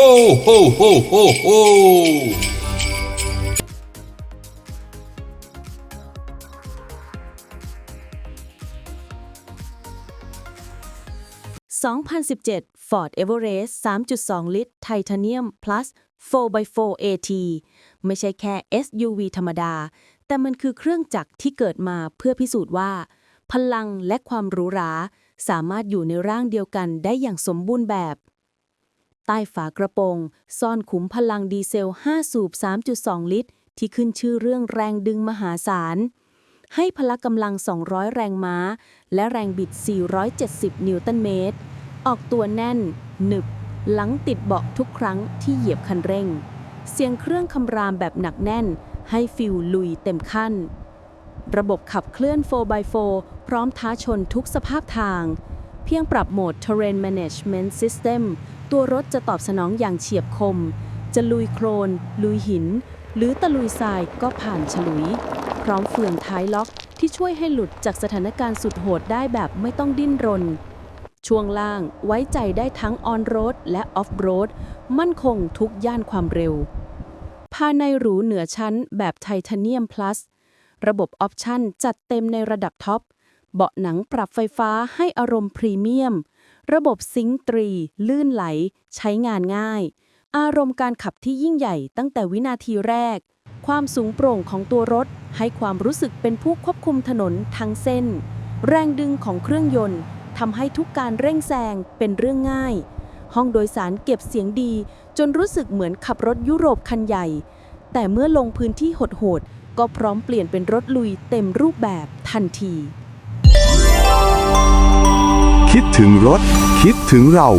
โฮโฮโฮโฮ2017 Ford Everest 3.2 ลิตร Titanium Plus 4x4 AT ไม่ใช่แค่ SUV ธรรมดา แต่มันคือเครื่องจักรที่เกิดมาเพื่อพิสูจน์ว่า พลังและความหรูหรา สามารถอยู่ในร่างเดียวกันได้อย่างสมบูรณ์แบบ ใต้ฝากระโปรงซ่อนขุมพลังดีเซล 5 สูบ 3.2 ลิตร ที่ขึ้นชื่อเรื่องแรงดึงมหาศาล ให้พละกำลัง 200 แรงม้า และแรงบิด 470 นิวตันเมตร ออกตัวแน่น หนึบ หลังติดเบาะทุกครั้งที่เหยียบคันเร่ง เสียงเครื่องคำรามแบบหนักแน่น ให้ฟิลลุยเต็มขั้น ระบบขับเคลื่อน 4x4 พร้อมท้าชนทุกสภาพทาง เพียงปรับโหมด Terrain Management System ตัวรถจะตอบสนองอย่างเฉียบคม จะลุยโคลน ลุยหิน หรือตะลุยทรายก็ผ่านฉลุย พร้อมเฟืองท้ายล็อกที่ช่วยให้หลุดจากสถานการณ์สุดโหดได้แบบไม่ต้องดิ้นรน ช่วงล่างไว้ใจได้ทั้งออนโรดและออฟโรดมั่นคงทุกย่านความเร็ว ภายในหรูเหนือชั้นแบบไทเทเนียม plus ระบบออปชั่นจัดเต็มในระดับท็อป เบาะหนังปรับไฟฟ้าให้อารมณ์พรีเมียม ระบบซิงค์ตรี ลื่นไหล ใช้งานง่าย อารมณ์การขับที่ยิ่งใหญ่ตั้งแต่วินาทีแรก ความสูงโปร่งของตัวรถ ให้ความรู้สึกเป็นผู้ควบคุมถนนทั้งเส้น แรงดึงของเครื่องยนต์ทำให้ทุกการเร่งแซงเป็นเรื่องง่าย ห้องโดยสารเก็บเสียงดี จนรู้สึกเหมือนขับรถยุโรปคันใหญ่ แต่เมื่อลงพื้นที่โหดๆก็พร้อมเปลี่ยนเป็นรถลุยเต็มรูปแบบทันที คิดถึงรถ คิดถึงเรา